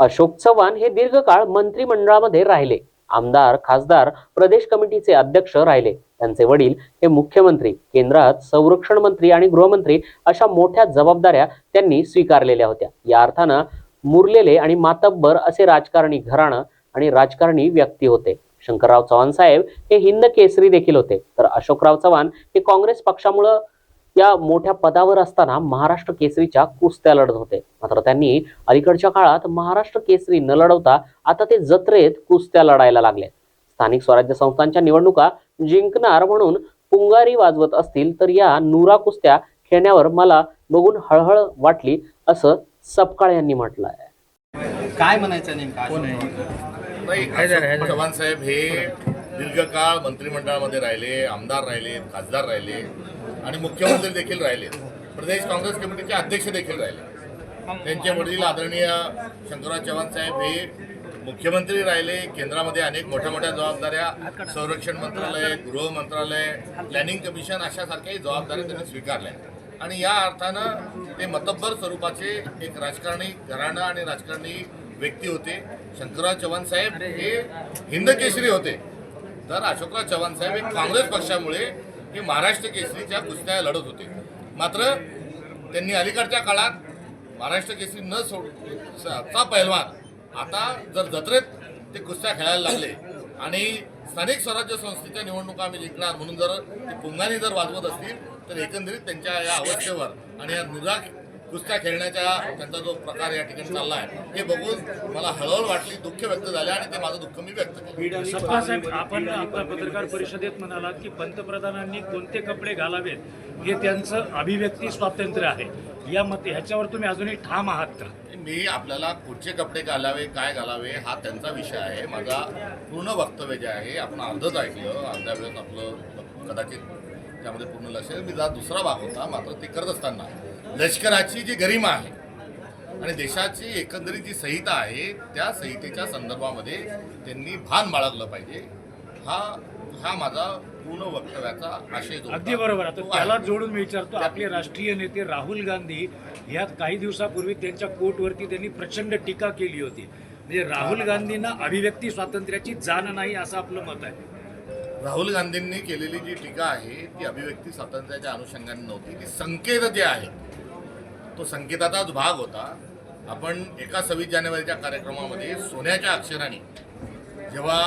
अशोक चव्हाण हे दीर्घकाळ मंत्रिमंडळामध्ये राहिले. आमदार खासदार प्रदेश कमिटीचे अध्यक्ष राहिले. त्यांचे वडील हे मुख्यमंत्री केंद्रात संरक्षण मंत्री आणि गृहमंत्री अशा मोठ्या जबाबदाऱ्या त्यांनी स्वीकारलेल्या होत्या. या अर्थानं मुरलेले आणि मातब्बर असे राजकारणी घराणं आणि राजकारणी व्यक्ती होते. शंकरराव चव्हाण साहेब हे हिंद केसरी देखील होते. तर अशोकराव चव्हाण हे काँग्रेस पक्षामुळं या मोठ्या पदावर असताना महाराष्ट्र केसरीच्या कुस्त्या लढत होते. मात्र त्यांनी अलीकडच्या काळात महाराष्ट्र केसरी न लढवता आता ते जत्रेत कुस्त्या लढायला लागले. स्थानिक स्वराज्य संस्थांच्या निवडणुका जिंकणार म्हणून पुंगारी वाजवत असतील तर या नुरा कुस्त्या खेळण्यावर मला बघून हळहळ वाटली असं सपकाळ यांनी म्हटलं आहे? काय म्हणायचं नेमकं चव्हाण साहेब हे दीर्घकाळ मंत्रिमंडळामध्ये राहिले आमदार राहिले खासदार राहिले. आणि मुख्यमंत्री देखील राहिले. प्रदेश काँग्रेस कमिटीचे अध्यक्ष देखील राहिले. त्यांचे वडील आदरणीय शंकरराव चव्हाण साहेब हे मुख्यमंत्री राहिले. केंद्रामध्ये अनेक मोठ्या मोठ्या जबाबदाऱ्या संरक्षण मंत्रालय गृह मंत्रालय प्लॅनिंग कमिशन अशासारख्याही जबाबदाऱ्या त्यांनी स्वीकारल्या. आणि या अर्थानं ते मतब्बर स्वरूपाचे एक राजकारणी घराणं आणि राजकारणी व्यक्ती होते. शंकरराव चव्हाण साहेब हे हिंदकेशरी होते. तर अशोकराव चव्हाण साहेब हे काँग्रेस पक्षामुळे हे महाराष्ट्र केसरीच्या कुस्त्या लढत होते. मात्र त्यांनी अलीकडच्या काळात महाराष्ट्र केसरी न सोड चा पैलवान आता जर जत्रेत ते कुस्त्या खेळायला लागले आणि स्थानिक स्वराज्य संस्थेच्या निवडणुका आम्ही जिंकणार म्हणून जर ते पुंगाने जर वाजवत असतील तर एकंदरीत त्यांच्या या अवस्थेवर आणि या निरा कुस्त्या खेळण्याच्या त्यांचा जो प्रकार या ठिकाणी चालला आहे हे बघून मला हळहळ वाटली दुःख व्यक्त झाले आणि ते माझं दुःख मी व्यक्त केलं. आपण आपल्या पत्रकार परिषदेत म्हणालात की पंतप्रधानांनी कोणते कपडे घालावेत हे त्यांचं अभिव्यक्ती स्वातंत्र्य आहे. या मते ह्याच्यावर तुम्ही अजूनही ठाम आहात का? मी आपल्याला कुठचे कपडे घालावे काय घालावे हा त्यांचा विषय आहे. माझा पूर्ण वक्तव्य जे आहे आपण अर्धच ऐकलं अर्ध्या वेळेस आपलं कदाचित त्यामध्ये पूर्ण लक्ष मी जा दुसरा भाग होता मात्र ते करत असताना. लष्कराची जी गरिमा आहे आणि देशाची एकंदरीत जी संहिता आहे त्या संहितेच्या संदर्भामध्ये त्यांनी भान बाळगलं पाहिजे. हा हा माझा पूर्ण वक्तव्याचा आशय अगदी बरोबर. आता. त्याला जोडून मी विचारतो आपले राष्ट्रीय नेते राहुल गांधी यात काही दिवसापूर्वी त्यांच्या कोर्टवरती त्यांनी प्रचंड टीका केली होती. म्हणजे राहुल गांधींना अभिव्यक्ती स्वातंत्र्याची जाण नाही असं आपलं मत आहे. राहुल गांधींनी केलेली जी टीका आहे ती अभिव्यक्ती स्वातंत्र्याच्या अनुषंगाने नव्हती. ती संकेत जे आहे तो संकेताचाच भाग होता. आपण एका सव्वीस जानेवारीच्या कार्यक्रमामध्ये सोन्याच्या अक्षराने जेव्हा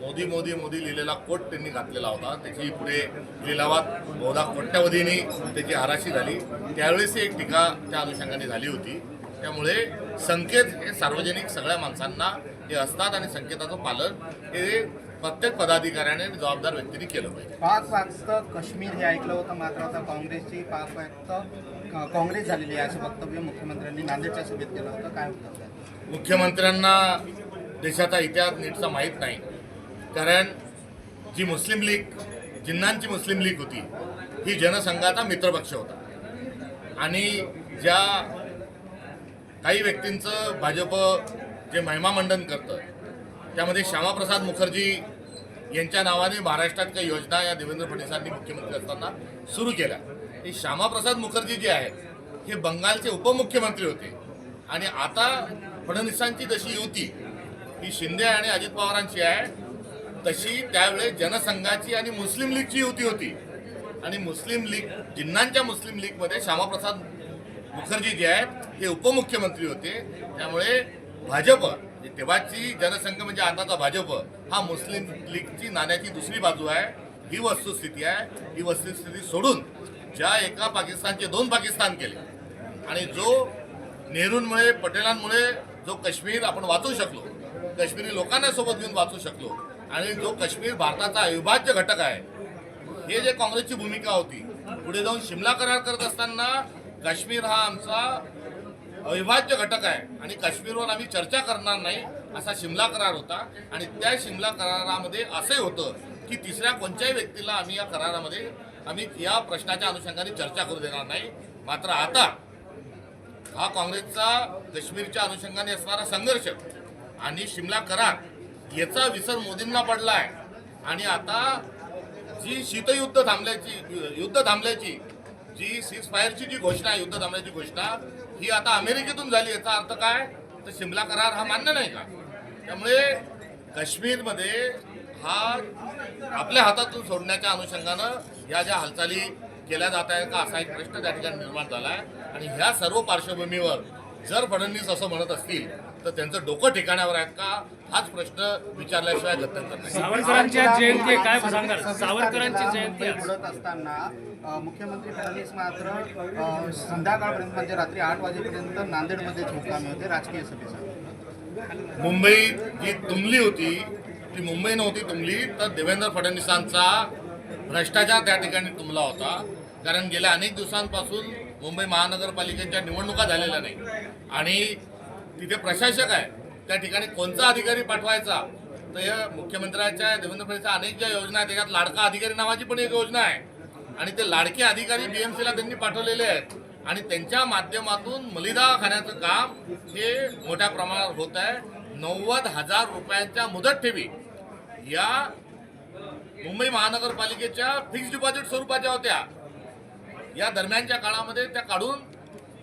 मोदी मोदी मोदी लिहिलेला कोट त्यांनी घातलेला होता त्याची पुढे लिलावात बहुधा कोट्यावधीने त्याची आराशी झाली. त्यावेळेस एक टीका त्या अनुषंगाने झाली होती. त्यामुळे संकेत हे सार्वजनिक सगळ्या माणसांना हे असतात आणि संकेताचं पालन हे प्रत्येक पदाधिकाऱ्याने जबाबदार व्यक्तीने केलं पाहिजे. पाच वाजता काश्मीर हे ऐकलं होतं मात्र आता काँग्रेसची पाच वाजता काँग्रेस झालेली आहे असं वक्तव्य मुख्यमंत्र्यांनी नांदेडच्या सभेत केलं होतं. काय होतं मुख्यमंत्र्यांना देशाचा इतिहास नीटचा माहीत नाही. कारण जी मुस्लिम लीग जिन्नांची मुस्लिम लीग होती ही जनसंघाचा मित्रपक्ष होता. आणि ज्या काही व्यक्तींचं भाजप जे महिमामंडन करतं त्यामध्ये श्यामाप्रसाद मुखर्जी यांच्या नावाने महाराष्ट्रात काही योजना या देवेंद्र फडणवीसांनी मुख्यमंत्री असताना सुरू केल्या. हे श्यामाप्रसाद मुखर्जी जे आहेत हे बंगालचे उपमुख्यमंत्री होते. आणि आता फडणवीसांची जशी युती ही शिंदे आणि अजित पवारांची आहे तशी त्यावेळेस जनसंघाची आणि मुस्लिम लीगची युती होती. आणि मुस्लिम लीग जिन्नांच्या मुस्लिम लीगमध्ये श्यामाप्रसाद मुखर्जी जे आहेत हे उपमुख्यमंत्री होते. त्यामुळे भाजप म्हणजे तेव्हाची जनसंघ म्हणजे आताचा भाजप हा मुस्लिम लीगची नाण्याची दुसरी बाजू आहे. ही वस्तुस्थिती आहे. ही वस्तुस्थिती सोडून ज्या एका पाकिस्तानचे दोन पाकिस्तान केले आणि जो नेहरूंमुळे पटेलांमुळे जो काश्मीर आपण वाचू शकलो काश्मीरी लोकांना सोबत घेऊन वाचू शकलो आणि जो काश्मीर भारताचा अविभाज्य घटक आहे हे जे काँग्रेसची भूमिका होती पुढे जाऊन शिमला करार करत असताना काश्मीर हा आमचा अविभाज्य घटक आहे. आणि काश्मीरवर आम्ही चर्चा करणार नाही असा शिमला करार होता. आणि त्या शिमला करारामध्ये असंही होतं की तिसऱ्या कोणत्याही व्यक्तीला आम्ही या करारामध्ये आम्ही या प्रश्नाच्या अनुषंगाने चर्चा करू देणार नाही. मात्र आता हा काँग्रेसचा काश्मीरच्या अनुषंगाने असणारा संघर्ष आणि शिमला करार याचा विसर मोदींना पडला आहे आणि आता जी शीतयुद्ध थांबल्याची युद्ध थांबल्याची जी सीज फायरची जी घोषणा आहे युद्ध थांबल्याची घोषणा ही आता अमेरिकेतून झाली याचा अर्थ काय? तर शिमला करार हा मान्य नाही का? त्यामुळे काश्मीरमध्ये हा आपल्या हातातून सोडण्याच्या अनुषंगानं ह्या ज्या हालचाली केल्या जात आहेत का असा एक प्रश्न त्या ठिकाणी निर्माण झाला आहे आणि ह्या सर्व पार्श्वभूमीवर जर फडणवीस असं म्हणत असतील तर त्यांचं डोकं ठिकाणावर आहेत का? हाच प्रश्न विचारल्याशिवाय गत्यंतर नाही. सावरकरांची जयंती काय सांगाल? सावरकरांची जयंती मुख्यमंत्री फडणवीस मात्र संध्याकाळपर्यंत म्हणजे रात्री आठ वाजेपर्यंत नांदेडमध्येच मुक्कामी होते राजकीय सभेसाठी. मुंबई जी तुंबली होती ती मुंबई नव्हती तुंबली तर देवेंद्र फडणवीसांचा भ्रष्टाचार त्या ठिकाणी तुंबला होता. कारण गेल्या अनेक दिवसांपासून मुंबई महानगरपालिकेच्या निवडणुका झालेल्या नाही आणि तिथे प्रशासक आहे त्या ठिकाणी कोणता अधिकारी पाठवायचा? तर या मुख्यमंत्र्यांच्या देवेंद्र फडणवीसच्या अनेक ज्या योजना आहेत त्याच्यात लाडका अधिकारी नावाची पण एक योजना आहे. आणि ते लाडके अधिकारी बीएमसीला त्यांनी पाठवलेले आहेत. आणि त्यांच्या माध्यमातून मलिदा खाण्याचं काम हे मोठ्या प्रमाणात होत आहे. नव्वद हजार रुपयांच्या मुदत ठेवी या मुंबई महानगरपालिकेच्या फिक्स डिपॉझिट स्वरूपाच्या होत्या. या दरम्यानच्या काळामध्ये त्या काढून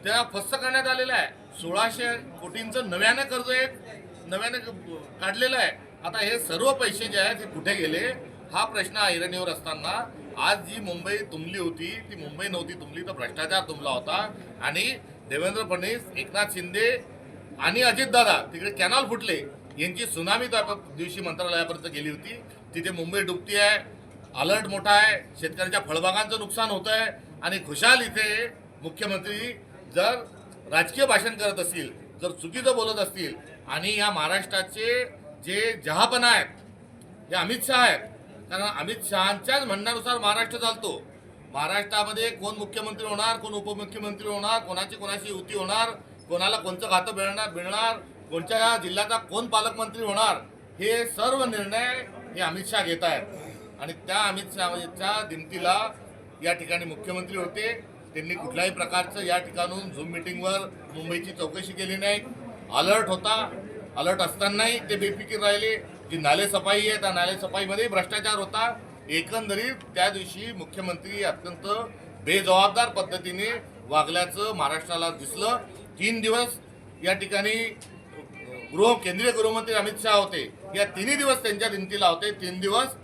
त्या फस्त करण्यात आलेल्या आहे. सोळाशे कोटींचं नव्यानं कर्ज एक नव्याने काढलेलं आहे. आता हे सर्व पैसे जे आहेत ते कुठे गेले? हा प्रश्न ऐरणीवर असताना आज जी मुंबई तुंबली होती ती मुंबई नव्हती तुंबली तर भ्रष्टाचार तुंबला होता. आणि देवेंद्र फडणवीस एकनाथ शिंदे आणि अजितदादा तिकडे कॅनॉल फुटले. यांची सुनामी त्या दिवशी मंत्रालयापर्यंत गेली होती. तिथे मुंबई डुबती आहे अलर्ट मोठा आहे शेतकऱ्यांच्या फळबागांचं नुकसान होत आहे. आणि खुशाल इथे मुख्यमंत्री जर राजकीय भाषण करत असतील जर चुकीचं बोलत असतील आणि या महाराष्ट्राचे जे जहापणा आहेत हे अमित शहा आहेत कारण अमित शहांच्याच म्हणण्यानुसार महाराष्ट्र चालतो. महाराष्ट्रामध्ये कोण मुख्यमंत्री होणार कोण उपमुख्यमंत्री होणार कोणाची कोणाची युती होणार कोणाला कोणतं खातं मिळणार मिळणार कोणत्या जिल्ह्याचा कोण पालकमंत्री होणार हे सर्व निर्णय हे अमित शहा घेत आहेत. आणि त्या अमित शहाच्या दिमतीला या ठिकाणी मुख्यमंत्री होते. त्यांनी कुठल्याही प्रकारचं या ठिकाणून झूम मिटिंगवर मुंबईची चौकशी केली नाही. अलर्ट होता. अलर्ट असतानाही ते बेफिकीर राहिले. जी नाले सफाई आहे त्या नालेसफाईमध्ये भ्रष्टाचार होता. एकंदरीत त्या दिवशी मुख्यमंत्री अत्यंत बेजबाबदार पद्धतीने वागल्याचं महाराष्ट्राला दिसलं. तीन दिवस या ठिकाणी गृह केंद्रीय गृहमंत्री अमित शहा होते. या तिन्ही दिवस त्यांच्या भिंतीला होते. तीन दिवस